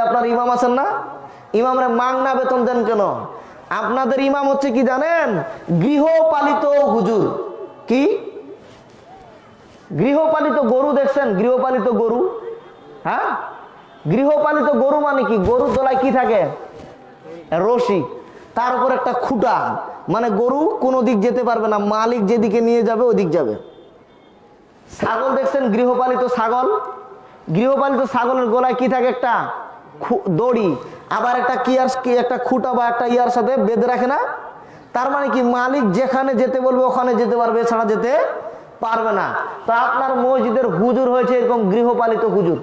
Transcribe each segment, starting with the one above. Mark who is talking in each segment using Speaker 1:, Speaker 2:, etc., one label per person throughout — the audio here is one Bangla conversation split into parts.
Speaker 1: আপনার ইমাম আছেন না? ইমামরা মাংনা বেতন দেন কেন? আপনাদের ইমাম হচ্ছে কি জানেন? গৃহপালিত হুজুর। কি? গৃহপালিত গরু দেখছেন? গৃহপালিত গরু। হ্যাঁ? গৃহপালিত গরু মানে কি? গরুর তলায় কি থাকে? রশি। তার উপর একটা খুঁটা। মানে গরু কোনো দিক যেতে পারবে না। মালিক যেদিকে নিয়ে যাবে, ওদিক যাবে। ছাগল দেখছেন? গৃহপালিত ছাগল। গৃহপালিত ছাগলের গলায় কি থাকে একটা? দড়ি, আবার একটা কি আর কি একটা খুঁটা বা একটা ইয়ার সাথে বেঁধে রাখে না? তার মানে কি মালিক যেখানে যেতে বলবে, ওখানে যেতে পারবে, এছাড়া যেতে পারবে না। তো আপনার মসজিদের হুজুর হয়েছে এরকম গৃহপালিত হুজুর।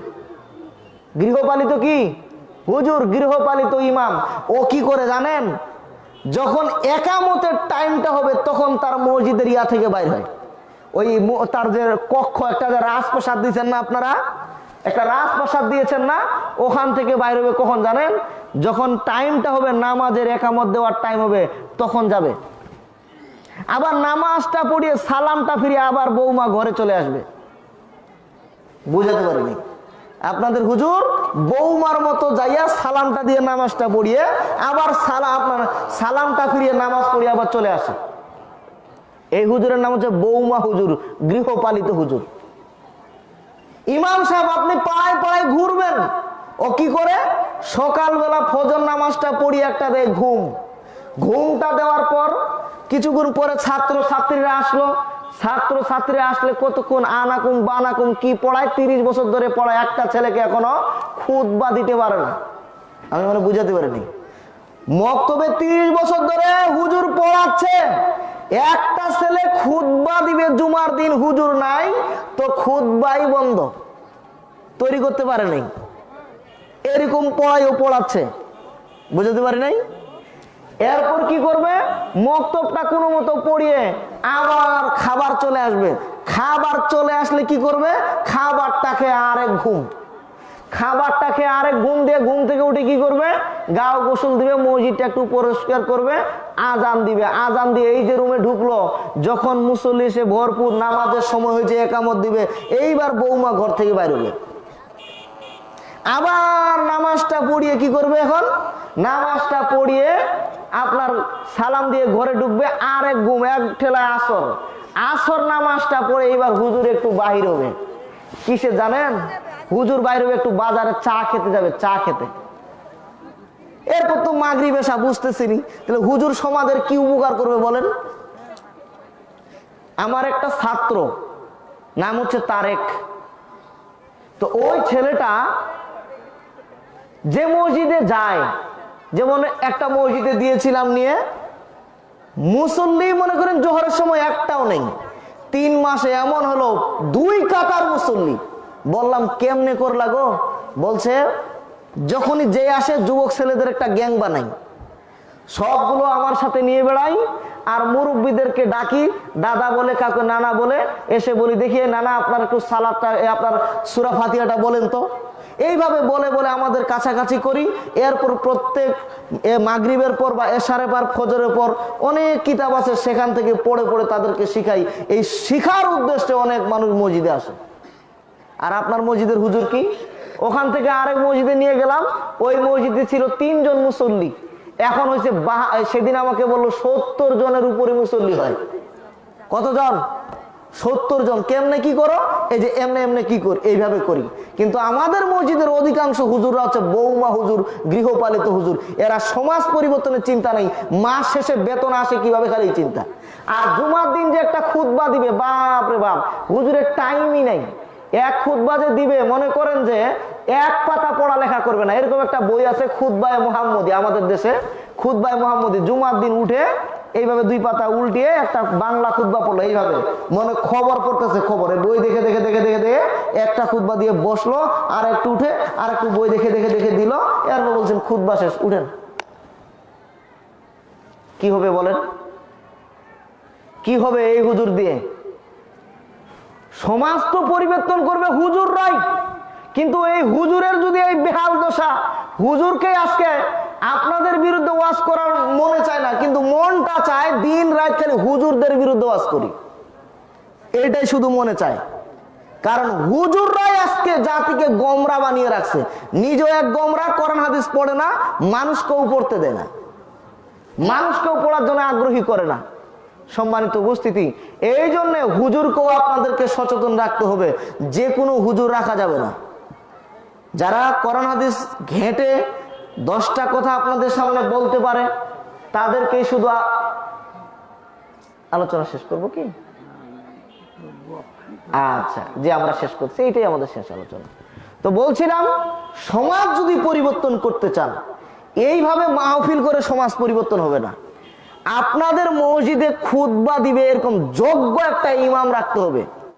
Speaker 1: গৃহপালিত কি? হুজুর, গৃহপালিত ইমাম। ও কি করে জানেন? যখন একামতের টাইমটা হবে, তখন তার মসজিদের ইয়া থেকে বাইর হয়। ওই তার যে কক্ষ, একটা যে রাজপ্রসাদ দিয়েছেন না আপনারা? একটা রাজপ্রসাদ দিয়েছেন না? ওখান থেকে বাইর হবে কখন জানেন? যখন টাইমটা হবে নামাজের একামত দেওয়ার টাইম হবে, তখন যাবে। আবার নামাজটা পড়িয়ে সালামটা ফিরিয়ে আবার বৌমা ঘরে চলে আসবে। বুঝাতে পারিনি। আপনাদের হুজুর, বৌমার মতো যাইয়া সালামটা দিয়ে নামাজটা পড়িয়ে আবার সালাম আপনার সালামটা ফিরিয়ে নামাজ পড়িয়ে আবার চলে আসে। এই হুজুরের নাম হচ্ছে বৌমা হুজুর, গৃহপালিত হুজুর। ইমাম সাহেব, আপনি পাড়ায় পাড়ায় ঘুরবেন। ও কি করে? সকালবেলা ফজর নামাজটা পড়ি একটা দেয় ঘুম। ঘুমটা দেওয়ার পর কিছুক্ষণ পরে ছাত্র ছাত্রীরা আসলো। ছাত্র ছাত্রীরা আসলে কতক্ষণ আনাকুম বানাকুম কি পড়ায়? তিরিশ বছর ধরে পড়ায়। একটা ছেলেকে এখনও খুদ বা দিতে পারে না। আমি মানে বুঝাতে পারিনি। মক্তবে তিরিশ বছর ধরে হুজুর পড়াচ্ছে। একটা ছেলে খুদবা দিবে জুমার দিন হুজুর নাই, তো খুদবাই বন্ধ। তৈরি করতে পারে নাই। এরকম পড়াই ও পড়াচ্ছে। বুঝাতে পারি নাই? এরপর কি করবে? মক্তবটা কোনো মতো পড়িয়ে আবার খাবার চলে আসবে। খাবার চলে আসলে কি করবে? খাবারটা খেয়ে আরেক ঘুম। খাবারটা খেয়ে আরেক ঘুম দিয়ে ঘুম থেকে উঠে কি করবে? গাও গোসল দিবে, মসজিদটা একটু পরিষ্কার করবে, আজান দিবে। আজান দিয়ে এই যে রুমে ঢুকলো, যখন মুসল্লি এসে ভরপুর নামাজের সময় হয়েছে, একামত দিবে, এইবার বৌমা ঘর থেকে বাইর হবে আবার নামাজটা পড়িয়ে কি করবে এখন? নামাজটা পড়িয়ে আপনার সালাম দিয়ে ঘরে ঢুকবে আর এক ঘুম, এক ঠেলায় আসর। আসর নামাজটা পড়ে এইবার হুজুর একটু বাহির হবে। কিসে জানেন? হুজুর বাইরে হবে একটু বাজারে চা খেতে যাবে, চা খেতে। এরপর তো মাগরি বেশা বুঝতেছিনি। তাহলে হুজুর সমাজের কি উপকার করবে বলেন? আমার একটা ছাত্র, নাম হচ্ছে তারেক। তো ওই ছেলেটা যে মসজিদে যায় যেমন একটা মসজিদে দিয়েছিলাম নিয়ে, মুসল্লি মনে করেন জোহরের সময় একটাও নেই। তিন মাসে এমন হলো, দুই কাতার মুসল্লি। বললাম, কেমনে করলা গো? বলছে, যখনই যে আসে, যুবক ছেলেদের একটা গ্যাং বানাই। সবগুলো আমার সাথে নিয়ে বেড়াই, আর মুরব্বীদেরকে ডাকি, দাদা বলে কাউকে নানা বলে, এসে বলি, দেখিয়ে, নানা, আপনার একটু সালাদটা আপনার সুরা ফাতিহাটা বলেন তো। এইভাবে বলে বলে আমাদের কাছাকাছি করি। এরপর প্রত্যেক মাগরিবের পর বা এশারে পর, ফজরের পর অনেক কিতাব আছে, সেখান থেকে পড়ে পড়ে তাদেরকে শিখাই। এই শিখার উদ্দেশ্যে অনেক মানুষ মসজিদে আসে। আর আপনার মসজিদের হুজুর কি? ওখান থেকে আরেক মসজিদে নিয়ে গেলাম। ওই মসজিদে ছিল তিনজন মুসল্লি। এখন হয়েছে সেদিন আমাকে বলল সত্তর জনের উপরে মুসল্লি হয়। কতজন? সত্তর জন। কেমনে কি করো? এই যে এমনি এমনি কি করি? এইভাবে করি। কিন্তু আমাদের মসজিদের অধিকাংশ হুজুররা হচ্ছে বৌমা হুজুর, গৃহপালিত হুজুর। এরা সমাজ পরিবর্তনের চিন্তা নেই। মাস শেষে বেতন আসে কীভাবে খালি চিন্তা। আর জুমার দিন যে একটা খুতবা দিবে বাপ রে বাপ, হুজুরের টাইমই নাই। এক খুতবা যে দিবে, মনে করেন যে এক পাতা পড়ালেখা করবে না। এরকম একটা বই আছে খুতবায় মোহাম্মদী, আমাদের দেশে খুতবায় মোহাম্মদী। জুমার দিন উঠে এইভাবে দুই পাতা উল্টিয়ে একটা বাংলা খুতবা পড়ল এইভাবে। মনে খবর পড়তেছে খবর। বই দেখে দেখে দেখে দেখে দেখে একটা খুতবা দিয়ে বসল, আর একটু উঠে আর একটু বই দেখে দেখে দেখে দিল। এরপর বলছেন, খুতবা শেষ, উঠেন। কি হবে বলেন? কি হবে এই হুজুর দিয়ে? সমাজ তো পরিবর্তন করবে হুজুর রাই কিন্তু এই হুজুরের যদি এই বেহাল দশা, হুজুরকে আজকে আপনাদের বিরুদ্ধে ওয়াজ করার মনে মনটা চায় দিন রাত খালি হুজুরদের বিরুদ্ধে করি। এটাই শুধু মনে কারণ হুজুররাই আজকে জাতিকে গমরা বানিয়ে রাখছে। এক গমরা হাদিস পড়ে না, মানুষকেও পড়তে দেয় না। মানুষকেও পড়ার জন্য আগ্রহী করে না। সম্মানিত উপস্থিতি, এই জন্য হুজুরকেও আপনাদেরকে সচেতন রাখতে হবে। যে কোনো হুজুর রাখা যাবে না। যারা কোরআন, হাদিস ঘেঁটে দশটা কথা আপনাদের সামনে বলতে পারে তাদেরকেই শুধু আলোচনা শেষ করব কি? আচ্ছা যে আমরা শেষ করছি, এইটাই আমাদের শেষ আলোচনা। তো বলছিলাম, সমাজ যদি পরিবর্তন করতে চান, এইভাবে মাহফিল করে সমাজ পরিবর্তন হবে না। আপনাদের মসজিদে খুতবা দিবে এরকম যোগ্য একটা ইমাম রাখতে হবে।